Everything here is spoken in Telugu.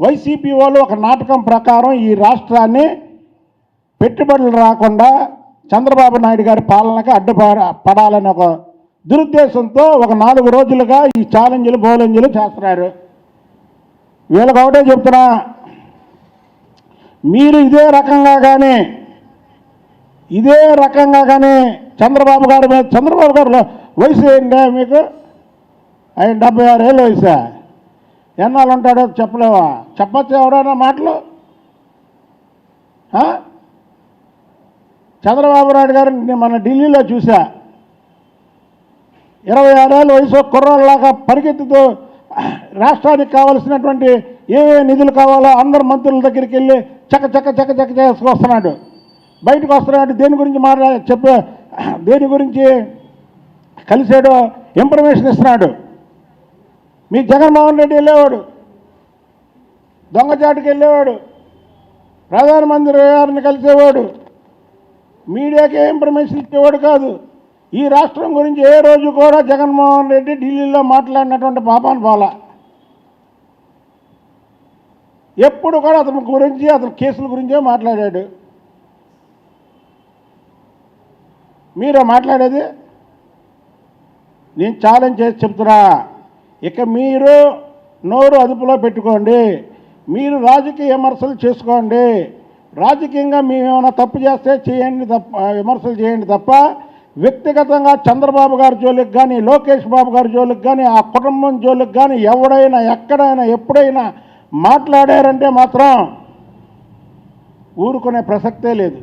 వైసీపీ వాళ్ళు ఒక నాటకం ప్రకారం ఈ రాష్ట్రాన్ని పెట్టుబడులు రాకుండా చంద్రబాబు నాయుడు గారి పాలనకి అడ్డుపడ పడాలని ఒక దురుద్దేశంతో ఒక నాలుగు రోజులుగా ఈ ఛాలెంజ్లు బౌలెంజ్లు చేస్తున్నారు. వీళ్ళకి ఒకటే చెప్తున్నా మీరు ఇదే రకంగా కానీ ఇదే రకంగా కానీ చంద్రబాబు గారి మీద చంద్రబాబు గారు వయసు ఏంటంటే మీకు? ఆయన డెబ్బై ఆరు ఏళ్ళు వయసా? ఎన్నాళ్ళు ఉంటాడో చెప్పలేవా? చెప్పచ్చు ఎవరైనా మాటలు? చంద్రబాబు నాయుడు గారిని నేను మన ఢిల్లీలో చూసా ఇరవై ఆరేళ్ళ వయసు కుర్రాళ్ళలాగా పరిగెత్తుతూ రాష్ట్రానికి కావలసినటువంటి ఏ నిధులు కావాలో అందరు మంత్రుల దగ్గరికి వెళ్ళి చక్క చక్క చక్క చక్క చేసుకొస్తున్నాడు బయటకు వస్తున్నాడు. దేని గురించి మాట్లా చెప్పే? దేని గురించి కలిసాడో ఇన్ఫర్మేషన్ ఇస్తున్నాడు. మీ జగన్మోహన్ రెడ్డి వెళ్ళేవాడు. దొంగచాటుకి వెళ్ళేవాడు. ప్రధానమంత్రి గారిని కలిసేవాడు. మీడియాకి ఇన్ఫర్మేషన్ ఇచ్చేవాడు కాదు. ఈ రాష్ట్రం గురించి ఏ రోజు కూడా జగన్మోహన్ రెడ్డి ఢిల్లీలో మాట్లాడినటువంటి పాపాను పోలా ఎప్పుడు కూడా అతని గురించి అతని కేసుల గురించే మాట్లాడాడు. మీరు మాట్లాడేది? నేను ఛాలెంజ్ చేసి చెప్తున్నా. ఇక మీరు నోరు అదుపులో పెట్టుకోండి. మీరు రాజకీయ విమర్శలు చేసుకోండి. రాజకీయంగా మేమేమైనా తప్పు చేస్తే చేయండి తప్ప విమర్శలు చేయండి తప్ప వ్యక్తిగతంగా చంద్రబాబు గారి జోలికి కానీ లోకేష్ బాబు గారి జోలికి కానీ ఆ కుటుంబం జోలికి కానీ ఎవడైనా ఎక్కడైనా ఎప్పుడైనా మాట్లాడారంటే మాత్రం ఊరుకునే ప్రసక్తే లేదు.